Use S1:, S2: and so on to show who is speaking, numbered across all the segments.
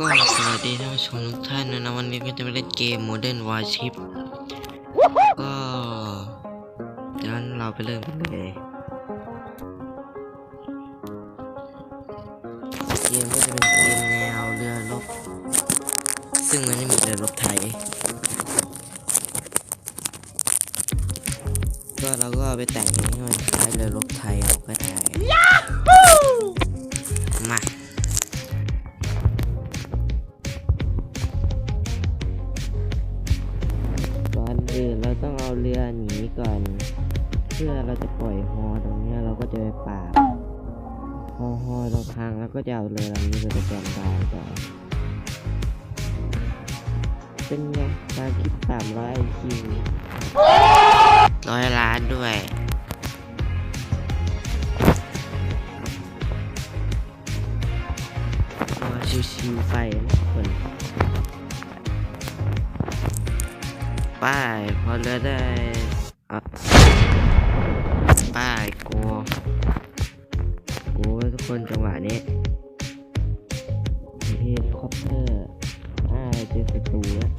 S1: ก็สวัสดีท่านผู้ชมทุกท่านนะนะวันนี้ก็จะมาเล่นเกม Modern Warship ก็ดังนั้นเราไปเริ่มกันเลย เกมก็จะเป็นเกมแนวเรือรบ ซึ่งมันไม่มีเรือรบไทย ก็เราก็เอาไปแต่งให้มันคล้ายเรือรบไทยเอาก็ได้มาก่อนอื่นเราต้องเอาเรือหนีก่อน เพื่อเราจะปล่อยฮอตรงเนี้ยเราก็จะไปปราบ พอฮอตรงพังแล้วก็จะเอาเรือลำนี้ไปประจำการต่อเป็นไงการคิดสามร้อยคิวร้อยล้านด้วยก็ชิวๆไปนะทุกคนป้ายพอเรือได้อะป้ายโกโกทุก คนจังหวะนี้เฮลิคอปเตอร์อ่าเจอศัตรูแล้ว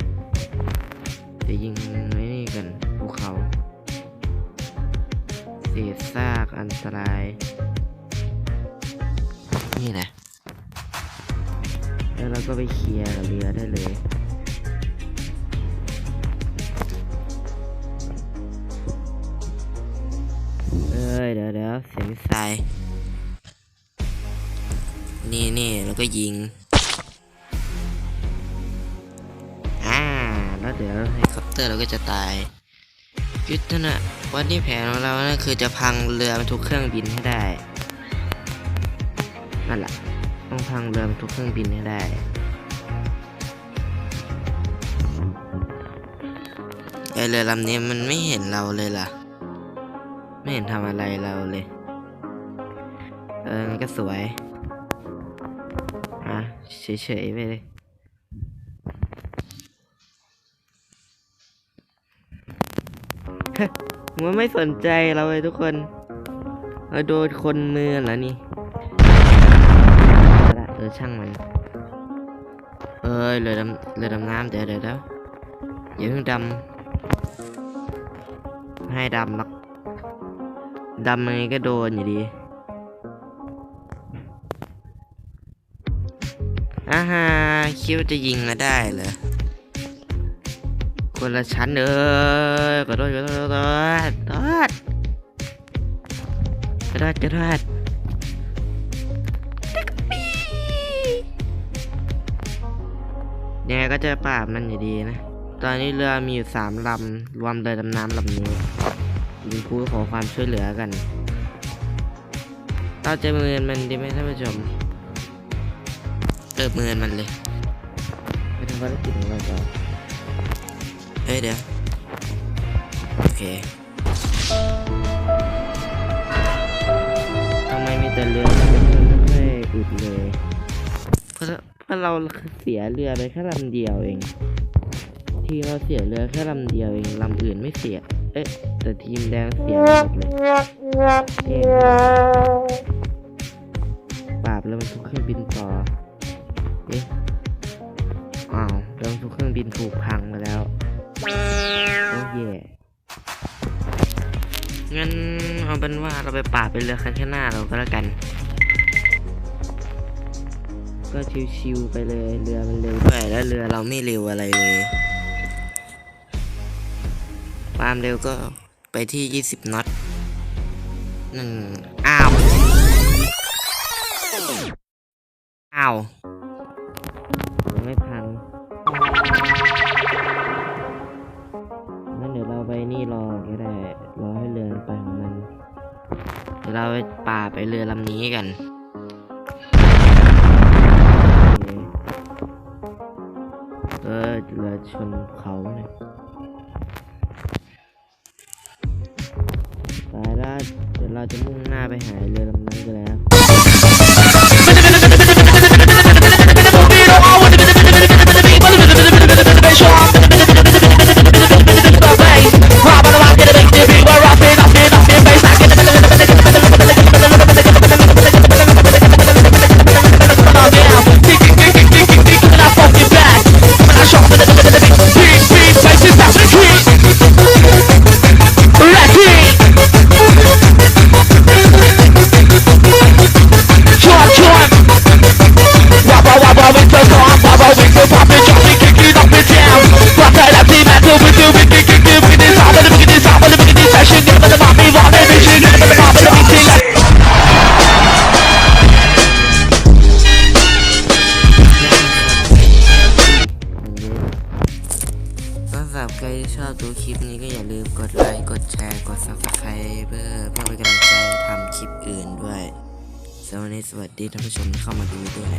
S1: จะยิงไว้นี่กันภูเขาเศษซากอันตราย นี่แหละแล้วเราก็ไปเคลียร์กับเรือได้เลยเอ้ยเดี๋ยวเดี๋ยวเสียงทราย ก็ยิง อ่า แล้วเดี๋ยวเฮลิคอปเตอร์เราก็จะตาย ยุทธนะวันนี้แผนของเรานะคือจะพังเรือบรรทุกเครื่องบินให้ได้ นั่นแหละ ต้องพังเรือบรรทุกเครื่องบินให้ได้ไอเรือลำนี้มันไม่เห็นเราเลยล่ะ ไม่เห็นทำอะไรเราเลย เออ มันก็สวยอะ เฉยๆไปเลยมันไม่สนใจเราเลยทุกคน เราโดนคนมือแล้วนี่เอาละเออช่างมัน เอ้ยเรือดำเรือดำน้ำเดี๋ยวเดี๋ยวเดี๋ยวอย่าเพิ่งดำให้ดำหรอกดำยังไงก็โดนอยู่ดี อ่าคิดว่าจะยิงมาได้เหรอคนละชั้นเอ้ยขอโทษขอโทษขอโทษขอโทษขอโทษขอโทษยังไงก็จะปราบมันอยู่ดีนะ ตอนนี้เรือมีอยู่สามลำ รวมเรือดำน้ำลำนี้ยิงพูดขอความช่วยเหลือกัน เราจะเมือนมันดีไหมท่านผู้ชม เออเมือนมันเลยไปทำภารกิจของเราต่อเฮ้ยเดี๋ยว โอเคทำไมมีแต่เรือไม่ค่อยอุดเลยเพราะเพราะเราเสียเรือไปแค่ลำเดียวเอง ทีมเราเสียเรือแค่ลำเดียวเองลำอื่นไม่เสีย เอ๊ะแต่ทีมแดงเสียหมดเลยเอ๊ะปราบแล้วมันทุกเครื่องบินต่อ เอ๊ะอ้าวแล้วทุกเครื่องบินถูกพังไปแล้ว โอ้เย่งั้นเอาเป็นว่าเราไปปราบเป็นเรือคันข้างหน้าเราก็แล้วกัน ก็ชิวๆไปเลยเรือมันเร็วด้วยแล้วเรือเราไม่เร็วอะไรเลยความเร็วก็ไปที่ 20 น็อตหนั่นอ้าว อ้าว ดี๋ยวเราไปป่าไปเรือลำนี้กันเออเรือชนเขาเนี่ยตายแล้วเดี๋ยวเราจะมุ่งหน้าไปหาเรือลำนั้นกันแล้ว หรับใครที่ชอบดูคลิปนี้ก็อย่าลืมกดไลค์ กดแชร์ กด subscribe เพื่อเพื่อป็นกำลังใจทำคลิปอื่นด้วยสวันนี้สวัสดีท่านผู้ชมที่เข้ามาดูด้วย